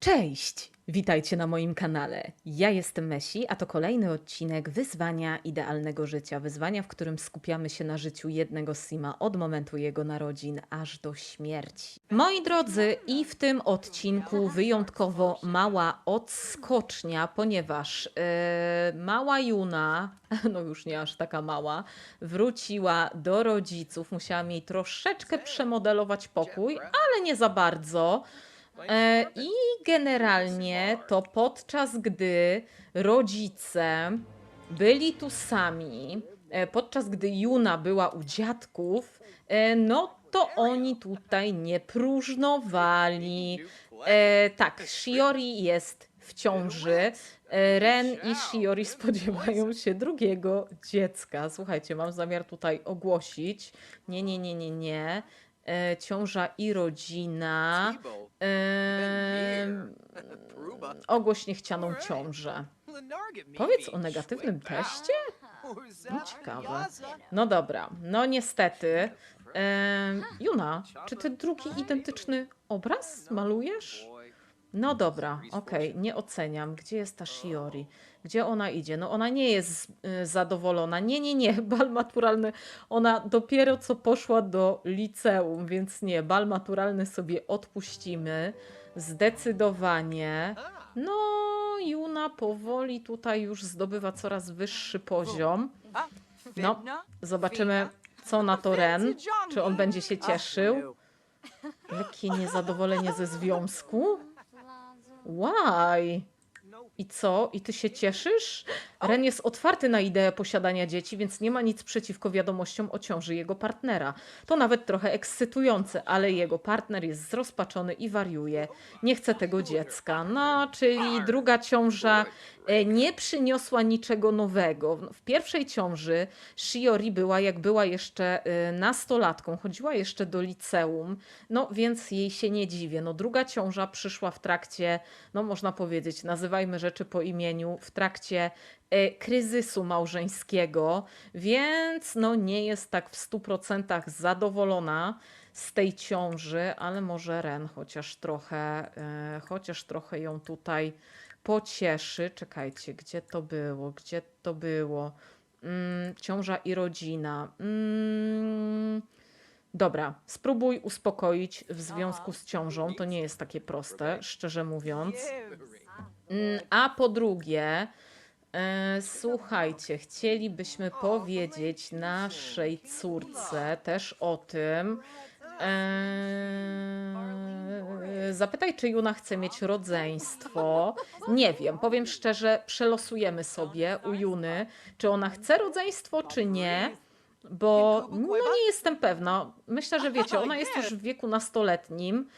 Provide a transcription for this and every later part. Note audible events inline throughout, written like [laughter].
Cześć! Witajcie na moim kanale. Ja jestem Mesi, a to kolejny odcinek Wyzwania Idealnego Życia. Wyzwania, w którym skupiamy się na życiu jednego Sima od momentu jego narodzin aż do śmierci. Moi drodzy, i w tym odcinku wyjątkowo mała odskocznia, ponieważ e, mała Juna, [laughs] no już nie aż taka mała, wróciła do rodziców. Musiałam jej troszeczkę przemodelować pokój, ale nie za bardzo. E, I generalnie to podczas gdy rodzice byli tu sami, e, podczas gdy Juna była u dziadków, e, no to oni tutaj nie próżnowali. Tak, Shiori jest w ciąży. Ren i Shiori spodziewają się drugiego dziecka. Słuchajcie, mam zamiar tutaj ogłosić. Nie, nie, nie, nie, nie. E, ciąża i rodzina. Em, ogłoś niechcianą ciążę. Powiedz o negatywnym teście? No, ciekawe. No dobra, no niestety. Em, Juna, czy ty drugi identyczny obraz malujesz? No dobra, okej, nie oceniam. Gdzie jest ta Shiori? Gdzie ona idzie? No ona nie jest y, zadowolona. Nie, nie, nie, [laughs] bal maturalny. Ona dopiero co poszła do liceum, więc nie, bal maturalny sobie odpuścimy. Zdecydowanie. No, Juna powoli tutaj już zdobywa coraz wyższy poziom. No, zobaczymy, co na to Ren. Czy on będzie się cieszył? Lekkie niezadowolenie ze związku? Why? I co? I ty się cieszysz? Ren jest otwarty na ideę posiadania dzieci, więc nie ma nic przeciwko wiadomościom o ciąży jego partnera. To nawet trochę ekscytujące, ale jego partner jest zrozpaczony i wariuje. Nie chce tego dziecka. No, czyli druga ciąża nie przyniosła niczego nowego. W- pierwszej ciąży Shiori była, jak była jeszcze e, nastolatką, chodziła jeszcze do liceum, no więc jej się nie dziwię. No, druga ciąża przyszła w trakcie, no można powiedzieć, nazywajmy rzeczy po imieniu, w trakcie e, kryzysu małżeńskiego, więc no nie jest tak w 100% zadowolona z tej ciąży, ale może Ren chociaż trochę, e, chociaż trochę ją tutaj pocieszy. Czekajcie, gdzie to było? Gdzie to było? Mm, ciąża i rodzina. Mm, dobra, spróbuj uspokoić w związku z ciążą. To nie jest takie proste, szczerze mówiąc. Mm, A po drugie, e, słuchajcie, chcielibyśmy powiedzieć naszej córce też o tym. E, zapytaj, czy Juna chce mieć rodzeństwo. Nie wiem, powiem szczerze, przelosujemy sobie u Juny, czy ona chce rodzeństwo, czy nie. Bo no, nie jestem pewna. Myślę, że wiecie, ona jest już w wieku nastoletnim.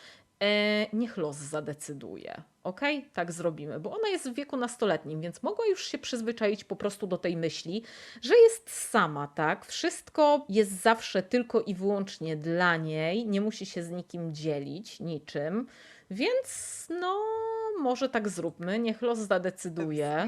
E, niech los zadecyduje. Ok? Tak zrobimy, bo ona jest w wieku nastoletnim, więc mogła już się przyzwyczaić po prostu do tej myśli, że jest sama, tak? Wszystko jest zawsze tylko i wyłącznie dla niej, nie musi się z nikim dzielić, niczym. Więc no, może tak zróbmy, niech los zadecyduje.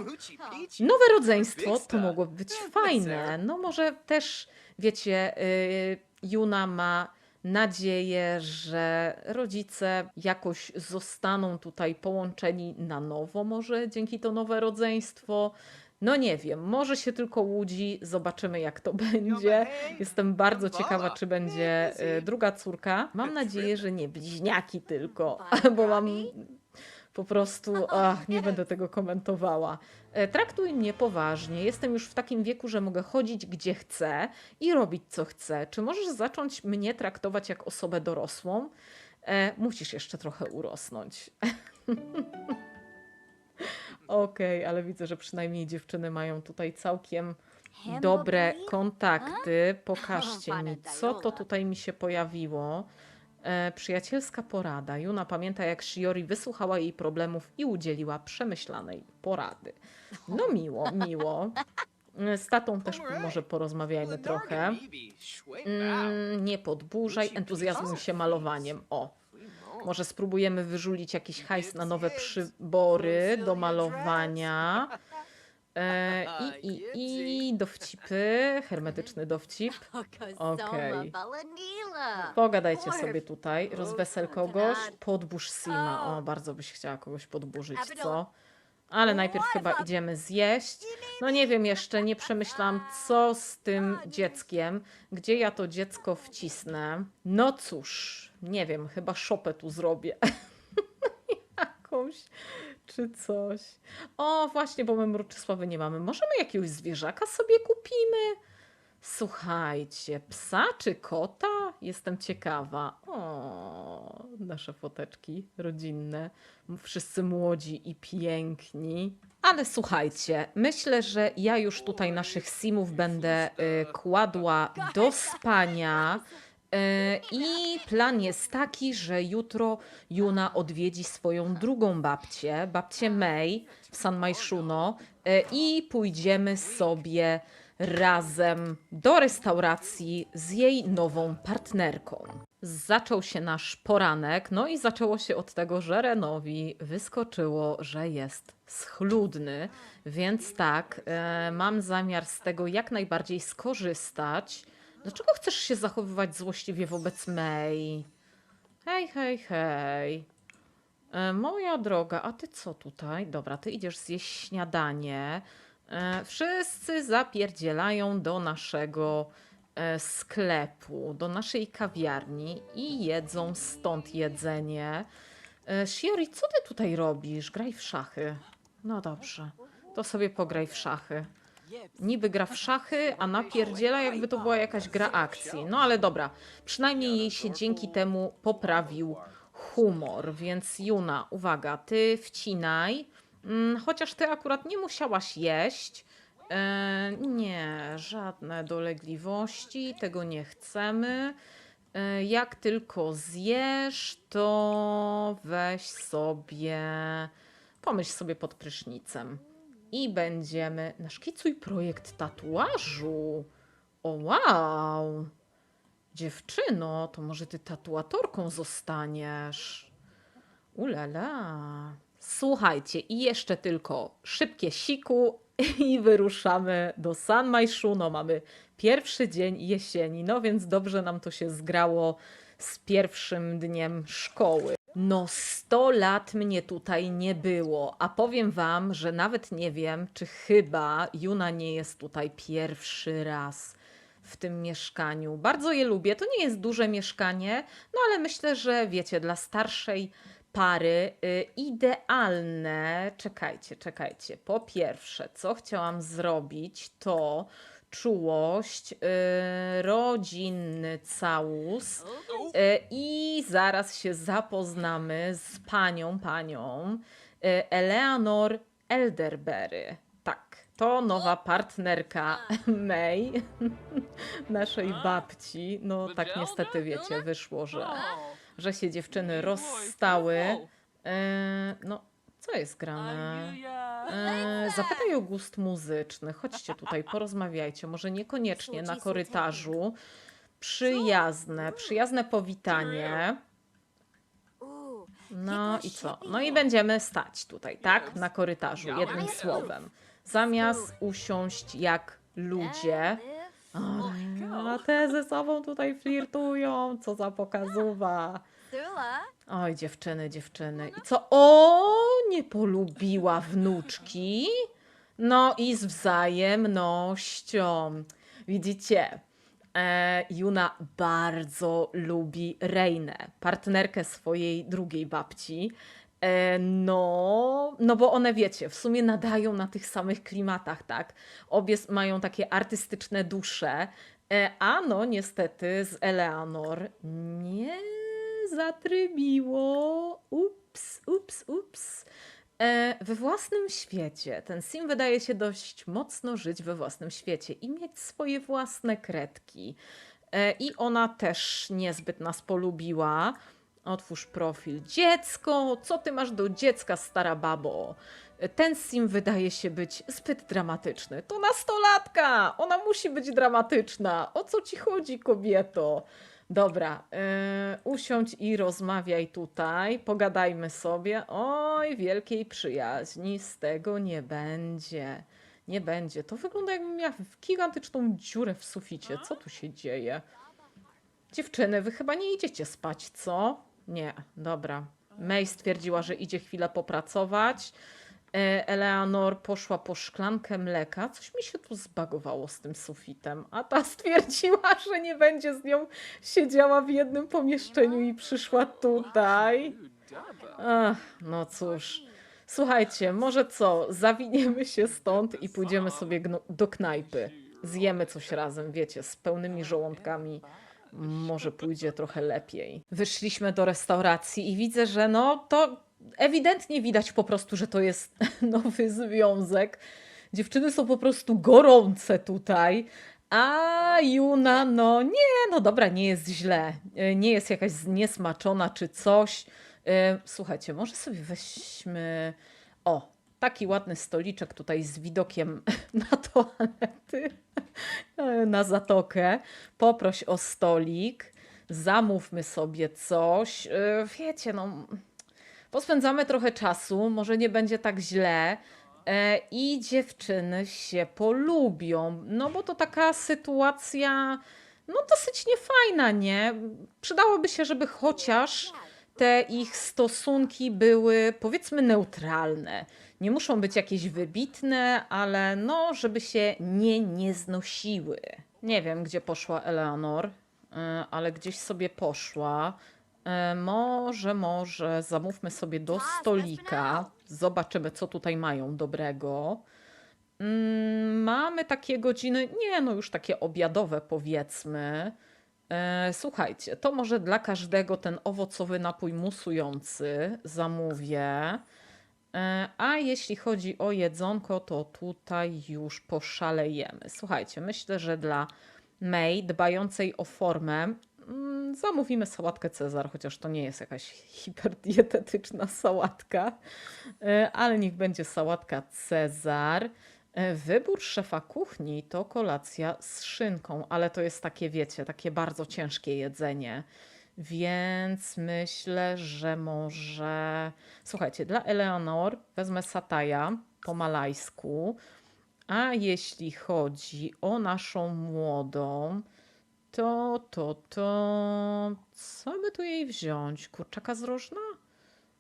Nowe rodzeństwo to mogłoby być fajne. No może też, wiecie, y, Juna ma nadzieję, że rodzice jakoś zostaną tutaj połączeni na nowo, może dzięki to nowe rodzeństwo. No nie wiem, może się tylko łudzi, zobaczymy jak to [laughs] będzie. Jestem bardzo ciekawa, czy będzie y, druga córka. Mam nadzieję, że nie bliźniaki tylko, [laughs] bo mam po prostu, ach, nie będę tego komentowała. E, Traktuj mnie poważnie. Jestem już w takim wieku, że mogę chodzić gdzie chcę i robić co chcę. Czy możesz zacząć mnie traktować jak osobę dorosłą? E, musisz jeszcze trochę urosnąć. [laughs] Okej, ale widzę, że przynajmniej dziewczyny mają tutaj całkiem dobre kontakty. Pokażcie mi, co to tutaj mi się pojawiło. E, przyjacielska porada. Juna pamięta, jak Shiori wysłuchała jej problemów i udzieliła przemyślanej porady. No miło, miło. E, Z tatą też może porozmawiajmy trochę. Mm, nie podburzaj, entuzjazmuj się malowaniem. O, może spróbujemy wyżulić jakiś hajs na nowe przybory do malowania. [laughs] E, [laughs] I, i, I dowcipy, hermetyczny dowcip. [laughs] Okej. Pogadajcie sobie tutaj, rozwesel kogoś, podburz Sima. O, bardzo byś chciała kogoś podburzyć, co? Ale najpierw chyba idziemy zjeść. No nie wiem jeszcze, nie przemyślałam, co z tym dzieckiem, gdzie ja to dziecko wcisnę. No cóż, nie wiem, chyba szopę tu zrobię. [laughs] Jakąś, czy coś. O, właśnie, bo my mruczysławy nie mamy. Możemy jakiegoś zwierzaka sobie kupimy? Słuchajcie, psa czy kota? Jestem ciekawa. O, nasze foteczki rodzinne. Wszyscy młodzi i piękni. Ale słuchajcie, myślę, że ja już tutaj naszych simów będę y, kładła do spania. Y, I plan jest taki, że jutro Juna odwiedzi swoją drugą babcię, babcię May w San Majszuno y, i pójdziemy sobie razem do restauracji z jej nową partnerką. Zaczął się nasz poranek, no i zaczęło się od tego, że Renowi wyskoczyło, że jest schludny, więc tak, e, mam zamiar z tego jak najbardziej skorzystać. Dlaczego chcesz się zachowywać złośliwie wobec May? Hej, hej, hej. E, moja droga, a ty co tutaj? Dobra, ty idziesz zjeść śniadanie. E, wszyscy zapierdzielają do naszego e, sklepu, do naszej kawiarni i jedzą stąd jedzenie. E, Shiori, co ty tutaj robisz? Graj w szachy. No dobrze, to sobie pograj w szachy. Niby gra w szachy, a napierdziela jakby to była jakaś gra akcji. No ale dobra, przynajmniej jej się dzięki temu poprawił humor. Więc Juna, uwaga, ty wcinaj. Mm, Chociaż ty akurat nie musiałaś jeść. E, nie, żadne dolegliwości, tego nie chcemy. E, jak tylko zjesz, to weź sobie, pomyśl sobie pod prysznicem. I będziemy. Naszkicuj projekt tatuażu. O wow! Dziewczyno, to może ty tatuatorką zostaniesz. Ulala. Słuchajcie, i jeszcze tylko szybkie siku i wyruszamy do San Majszuno. Mamy pierwszy dzień jesieni, no więc dobrze nam to się zgrało z pierwszym dniem szkoły. No 100 lat mnie tutaj nie było, a powiem wam, że nawet nie wiem, czy chyba Juna nie jest tutaj pierwszy raz w tym mieszkaniu. Bardzo je lubię. To nie jest duże mieszkanie, no ale myślę, że wiecie, dla starszej pary y, idealne. Czekajcie, czekajcie. Po pierwsze, co chciałam zrobić, to czułość, y, rodzinny całus. Y, I zaraz się zapoznamy z panią, panią y, Eleanor Elderberry. Tak, to nowa partnerka [laughs] May, [laughs] naszej babci. No tak niestety wiecie, wyszło, że, że się dziewczyny rozstały. No, co jest grane? E, zapytaj o gust muzyczny. Chodźcie tutaj, porozmawiajcie. Może niekoniecznie na korytarzu. Przyjazne, przyjazne powitanie. No i co? No i będziemy stać tutaj, tak? Na korytarzu, jednym słowem. Zamiast usiąść jak ludzie. A te ze sobą tutaj flirtują, co za pokazuwa. Oj, dziewczyny, dziewczyny. I co? O, nie polubiła wnuczki? No i z wzajemnością. Widzicie, e, Juna bardzo lubi Reinę, partnerkę swojej drugiej babci. E, no, no bo one wiecie, w sumie nadają na tych samych klimatach, tak? Obie mają takie artystyczne dusze, e, a no niestety z Eleanor nie zatrybiło. Ups, ups, ups. E, we własnym świecie. Ten sim wydaje się dość mocno żyć we własnym świecie i mieć swoje własne kredki. E, I ona też niezbyt nas polubiła. Otwórz profil. Dziecko, co ty masz do dziecka, stara babo? Ten sim wydaje się być zbyt dramatyczny. To nastolatka! Ona musi być dramatyczna. O co ci chodzi, kobieto? Dobra, yy, usiądź i rozmawiaj tutaj, pogadajmy sobie. Oj, wielkiej przyjaźni z tego nie będzie. Nie będzie. To wygląda jakbym miała gigantyczną dziurę w suficie. Co tu się dzieje? Dziewczyny, wy chyba nie idziecie spać, co? Nie, dobra. May stwierdziła, że idzie chwilę popracować. E, Eleanor poszła po szklankę mleka. Coś mi się tu zbagowało z tym sufitem. A ta [laughs] stwierdziła, że nie będzie z nią siedziała w jednym pomieszczeniu i przyszła tutaj. Ach, no cóż. Słuchajcie, może co, zawiniemy się stąd i pójdziemy sobie do knajpy. Zjemy coś razem, wiecie, z pełnymi żołądkami. Może pójdzie trochę lepiej. Wyszliśmy do restauracji i widzę, że no to ewidentnie widać po prostu, że to jest [laughs] nowy związek. Dziewczyny są po prostu gorące tutaj. A Juna, no nie, no dobra, nie jest źle. Y, Nie jest jakaś zniesmaczona czy coś. Y, Słuchajcie, może sobie weźmy. O, taki ładny stoliczek tutaj z widokiem [laughs] na toalety, [laughs] na zatokę. Poproś o stolik, zamówmy sobie coś. Y, Wiecie, no, pospędzamy trochę czasu, może nie będzie tak źle. E, I dziewczyny się polubią, no bo to taka sytuacja, no dosyć niefajna, nie? Przydałoby się, żeby chociaż te ich stosunki były powiedzmy neutralne. Nie muszą być jakieś wybitne, ale no, żeby się nie nie znosiły. Nie wiem, gdzie poszła Eleanor, e, ale gdzieś sobie poszła. E, Może, może zamówmy sobie do stolika. Zobaczymy, co tutaj mają dobrego. Mm, Mamy takie godziny, nie no, już takie obiadowe powiedzmy. E, Słuchajcie, to może dla każdego ten owocowy napój musujący zamówię. E, A jeśli chodzi o jedzonko, to tutaj już poszalejemy. Słuchajcie, myślę, że dla May, dbającej o formę, zamówimy sałatkę Cezar, chociaż to nie jest jakaś hiperdietetyczna [laughs] sałatka, E, ale niech będzie sałatka Cezar. E, Wybór szefa kuchni to kolacja z szynką, ale to jest takie, wiecie, takie bardzo ciężkie jedzenie. Więc myślę, że może. Słuchajcie, dla Eleanor wezmę sataja po malajsku. A jeśli chodzi o naszą młodą, to, to, to. Co by tu jej wziąć? Kurczaka z rożna?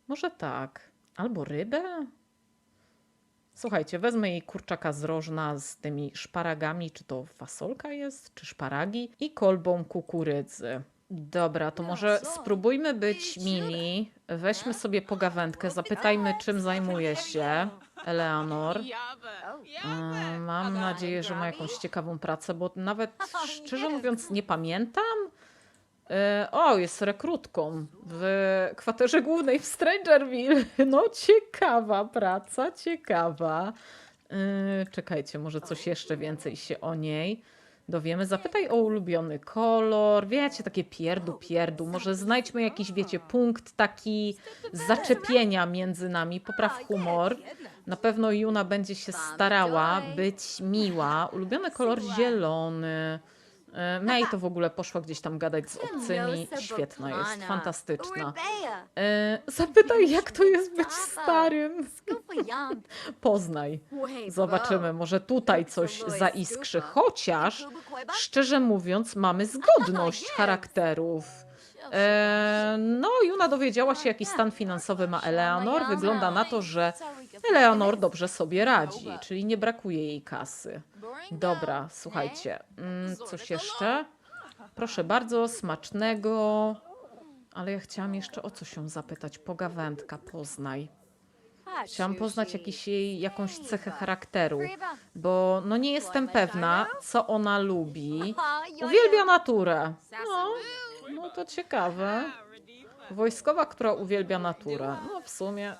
Może tak. Albo rybę? Słuchajcie, wezmę jej kurczaka z rożna z tymi szparagami, czy to fasolka jest, czy szparagi, i kolbą kukurydzy. Dobra, to może spróbujmy być mili. Weźmy sobie pogawędkę, zapytajmy, czym zajmuje się Eleanor. E, Mam nadzieję, że ma jakąś ciekawą pracę, bo nawet szczerze mówiąc nie pamiętam. E, O, jest rekrutką w kwaterze głównej w Strangerville. [laughs] No, ciekawa praca, ciekawa. E, Czekajcie, może coś jeszcze więcej się o niej dowiemy. Zapytaj o ulubiony kolor. Wiecie, takie pierdu, pierdu. Może znajdźmy jakiś, wiecie, punkt taki zaczepienia między nami. Popraw humor. Na pewno Juna będzie się starała być miła. Ulubiony kolor zielony. E, May to w ogóle poszła gdzieś tam gadać z obcymi. Świetna jest, fantastyczna. E, Zapytaj, jak to jest być starym. [laughs] Poznaj. Zobaczymy, może tutaj coś zaiskrzy. Chociaż, szczerze mówiąc, mamy zgodność charakterów. E, no, Juna dowiedziała się, jaki stan finansowy ma Eleanor. Wygląda na to, że Eleanor dobrze sobie radzi, czyli nie brakuje jej kasy. Dobra, słuchajcie, mm, coś jeszcze? Proszę bardzo, smacznego. Ale ja chciałam jeszcze o co się zapytać. Pogawędka, poznaj. Chciałam poznać jakiś jej, jakąś cechę charakteru, bo no nie jestem pewna, co ona lubi. Uwielbia naturę. No, no to ciekawe. Wojskowa, która uwielbia naturę. No w sumie.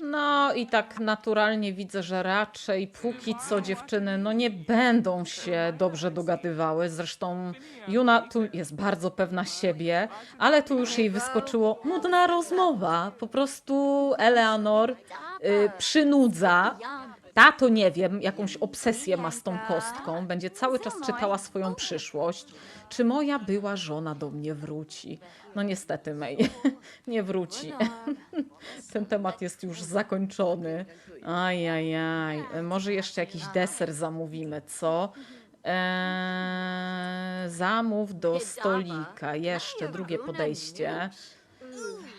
No i tak naturalnie widzę, że raczej póki co dziewczyny no nie będą się dobrze dogadywały. Zresztą Juna tu jest bardzo pewna siebie, ale tu już jej wyskoczyło nudna rozmowa. Po prostu Eleanor y, przynudza Ta to nie wiem, jakąś obsesję ma z tą kostką. Będzie cały czas czytała swoją przyszłość. Czy moja była żona do mnie wróci? No niestety, May, [laughs] nie wróci. [laughs] Ten temat jest już zakończony. Ajajaj. Może jeszcze jakiś deser zamówimy, co? Eee, zamów do stolika. Jeszcze drugie podejście.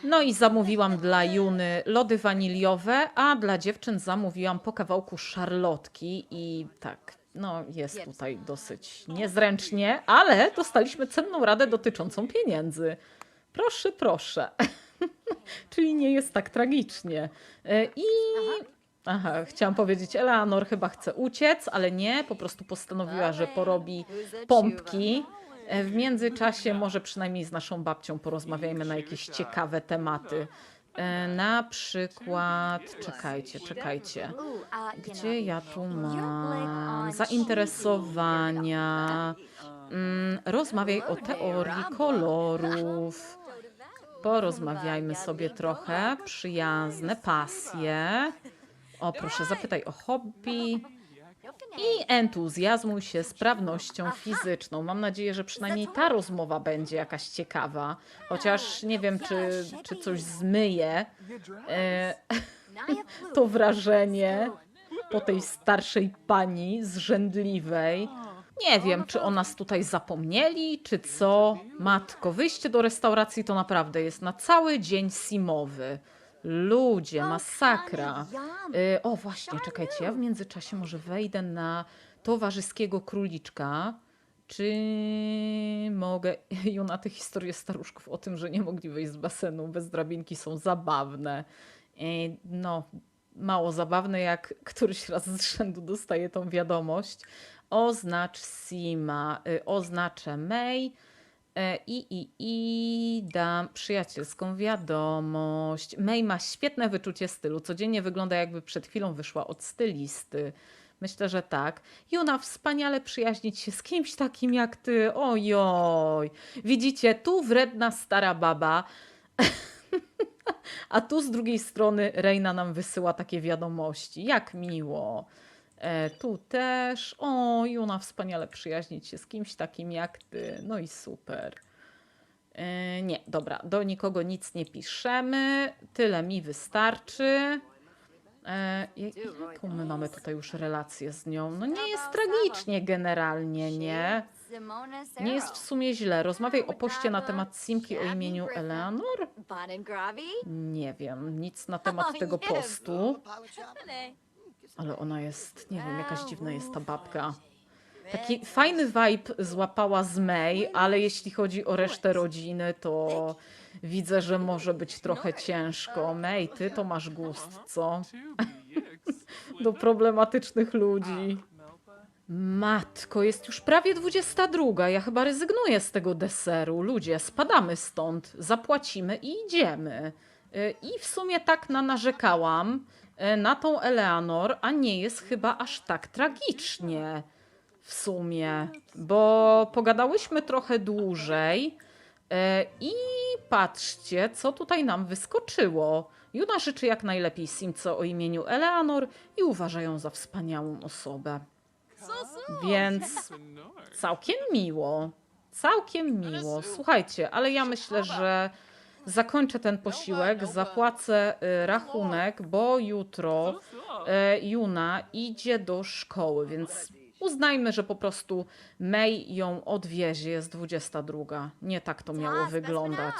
No i zamówiłam dla Juny lody waniliowe, a dla dziewczyn zamówiłam po kawałku szarlotki i tak, no jest tutaj dosyć niezręcznie, ale dostaliśmy cenną radę dotyczącą pieniędzy. Proszę, proszę. [laughs] Czyli nie jest tak tragicznie. E, I aha, chciałam powiedzieć, Eleanor chyba chce uciec, ale nie, po prostu postanowiła, że porobi pompki. E, W międzyczasie może przynajmniej z naszą babcią porozmawiajmy na jakieś ciekawe tematy. E, Na przykład, czekajcie, czekajcie. Gdzie ja tu mam zainteresowania? Mm, rozmawiaj o teorii kolorów. Porozmawiajmy sobie trochę. Przyjazne, pasje. O, proszę, zapytaj o hobby. I entuzjazmuj się sprawnością fizyczną. Mam nadzieję, że przynajmniej ta rozmowa będzie jakaś ciekawa. Chociaż nie wiem, czy, czy coś zmyje e, [laughs] to wrażenie po tej starszej pani zrzędliwej. Nie wiem, czy o nas tutaj zapomnieli, czy co. Matko, wyjście do restauracji to naprawdę jest na cały dzień simowy. Ludzie, masakra. Y, o, właśnie, czekajcie, ja w międzyczasie może wejdę na towarzyskiego króliczka. Czy mogę. [laughs] Juna, te historie staruszków o tym, że nie mogli wyjść z basenu bez drabinki są zabawne. Y, No, mało zabawne, jak któryś raz z rzędu dostaję tą wiadomość. Oznacz Sima, y, oznaczę May. E, I, i, i dam przyjacielską wiadomość. May ma świetne wyczucie stylu. Codziennie wygląda jakby przed chwilą wyszła od stylisty. Myślę, że tak. Juna, wspaniale przyjaźnić się z kimś takim jak ty. Ojoj. Widzicie, tu wredna stara baba. [laughs] A tu z drugiej strony Reina nam wysyła takie wiadomości. Jak miło. E, tu też. O, Juna, wspaniale przyjaźnić się z kimś takim jak ty. No i super. E, nie, dobra, do nikogo nic nie piszemy. Tyle mi wystarczy. E, jaką my mamy tutaj już relację z nią? No nie jest tragicznie generalnie, nie? Nie jest w sumie źle. Rozmawiaj o poście na temat Simki o imieniu Eleanor? Nie wiem, nic na [laughs] temat tego postu. Ale ona jest, nie wiem, jakaś dziwna jest ta babka. Taki fajny vibe złapała z May, ale jeśli chodzi o resztę rodziny, to widzę, że może być trochę ciężko. May, ty to masz gust, co? [laughs] Do problematycznych ludzi. Matko, jest już prawie 22. Ja chyba rezygnuję z tego deseru. Ludzie, spadamy stąd, zapłacimy i idziemy. Y, I w sumie tak na narzekałam y, na tą Eleanor, a nie jest chyba aż tak tragicznie w sumie, bo pogadałyśmy trochę dłużej e, i patrzcie, co tutaj nam wyskoczyło. Juna życzy jak najlepiej Simce o imieniu Eleanor i uważa ją za wspaniałą osobę. Więc całkiem miło. Całkiem miło. Słuchajcie, ale ja myślę, że zakończę ten posiłek, zapłacę y, rachunek, bo jutro e, Juna idzie do szkoły, więc uznajmy, że po prostu May ją odwiezie, jest 22. Nie tak to miało wyglądać.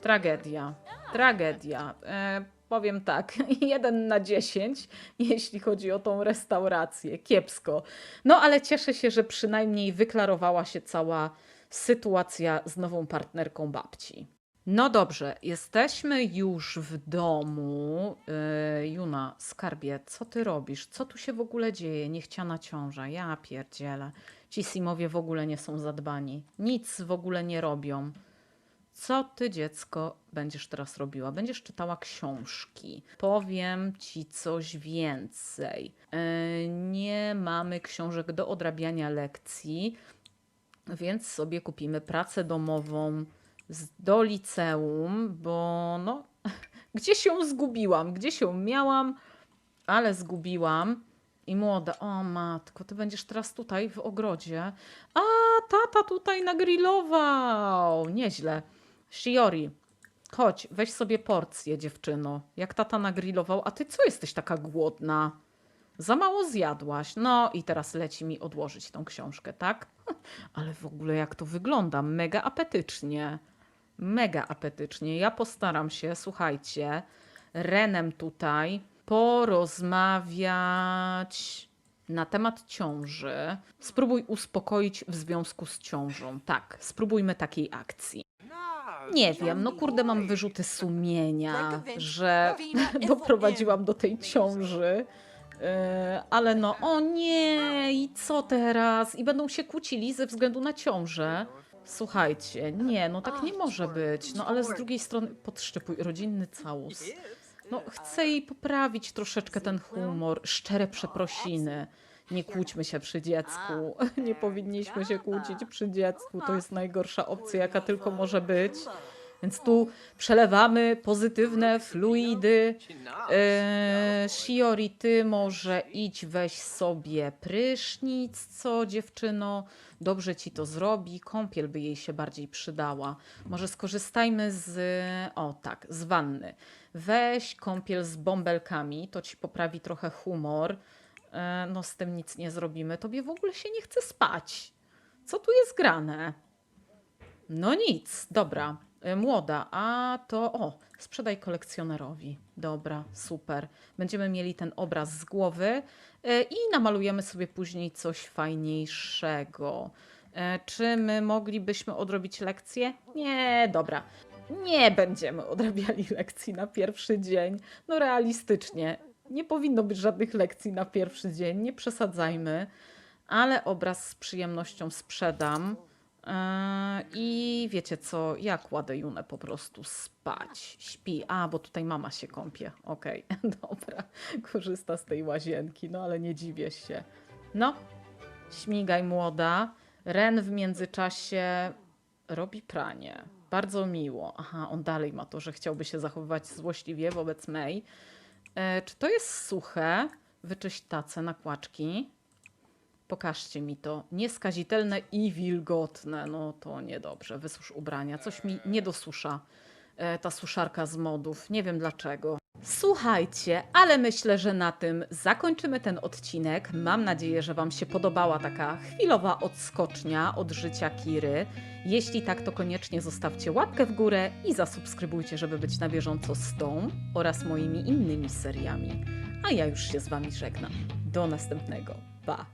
Tragedia. Tragedia. E, powiem tak, [laughs] jeden na 10, jeśli chodzi o tą restaurację. Kiepsko. No ale cieszę się, że przynajmniej wyklarowała się cała sytuacja z nową partnerką babci. No dobrze, jesteśmy już w domu. Yy, Juna, skarbie, co ty robisz? Co tu się w ogóle dzieje? Niechciana ciąża. Ja pierdzielę. Ci Simowie w ogóle nie są zadbani. Nic w ogóle nie robią. Co ty, dziecko, będziesz teraz robiła? Będziesz czytała książki. Powiem ci coś więcej. Yy, nie mamy książek do odrabiania lekcji, więc sobie kupimy pracę domową z, do liceum, bo no, [laughs] gdzieś ją zgubiłam, gdzieś ją miałam, ale zgubiłam. I młoda, o matko, ty będziesz teraz tutaj w ogrodzie. A, tata tutaj nagrillował. Nieźle. Shiori, chodź, weź sobie porcję, dziewczyno. Jak tata nagrillował, a ty co jesteś taka głodna? Za mało zjadłaś. No i teraz leci mi odłożyć tą książkę, tak? [laughs] Ale w ogóle jak to wygląda? Mega apetycznie. Mega apetycznie. Ja postaram się, słuchajcie, Renem tutaj porozmawiać na temat ciąży. Spróbuj uspokoić w związku z ciążą. Tak, spróbujmy takiej akcji. Nie wiem, no kurde, mam wyrzuty sumienia, że [laughs] doprowadziłam do tej ciąży. Yy, Ale no, o nie, i co teraz? I będą się kłócili ze względu na ciążę. Słuchajcie, nie, no tak nie może być. No ale z drugiej strony podszczypuj rodzinny całus. No chcę jej poprawić troszeczkę ten humor, szczere przeprosiny. Nie kłóćmy się przy dziecku. [laughs] Nie powinniśmy się kłócić przy dziecku. To jest najgorsza opcja, jaka tylko może być. Więc tu przelewamy pozytywne fluidy. Eee, Shiori, ty może idź weź sobie prysznic, co dziewczyno? Dobrze ci to zrobi. Kąpiel by jej się bardziej przydała. Może skorzystajmy z, o tak, z wanny. Weź kąpiel z bąbelkami, to ci poprawi trochę humor. E, No z tym nic nie zrobimy. Tobie w ogóle się nie chce spać. Co tu jest grane? No nic, dobra. E, Młoda, a to o, sprzedaj kolekcjonerowi. Dobra, super. Będziemy mieli ten obraz z głowy e, i namalujemy sobie później coś fajniejszego. E, Czy my moglibyśmy odrobić lekcję? Nie, dobra. Nie będziemy odrabiali lekcji na pierwszy dzień. No realistycznie, nie powinno być żadnych lekcji na pierwszy dzień, nie przesadzajmy, ale obraz z przyjemnością sprzedam. Eee, I wiecie co, ja kładę Junę po prostu spać. Śpi. A, bo tutaj mama się kąpie. Okej, [laughs] dobra. Korzysta z tej łazienki, no ale nie dziwię się. No, śmigaj młoda. Ren w międzyczasie robi pranie. Bardzo miło. Aha, on dalej ma to, że chciałby się zachowywać złośliwie wobec May. E, czy to jest suche? Wyczyść tacę na kłaczki. Pokażcie mi to. Nieskazitelne i wilgotne. No to niedobrze. Wysusz ubrania. Coś mi nie dosusza e, ta suszarka z modów. Nie wiem dlaczego. Słuchajcie, ale myślę, że na tym zakończymy ten odcinek. Mam nadzieję, że Wam się podobała taka chwilowa odskocznia od życia Kiry. Jeśli tak, to koniecznie zostawcie łapkę w górę i zasubskrybujcie, żeby być na bieżąco z tą oraz moimi innymi seriami. A ja już się z Wami żegnam. Do następnego. Pa!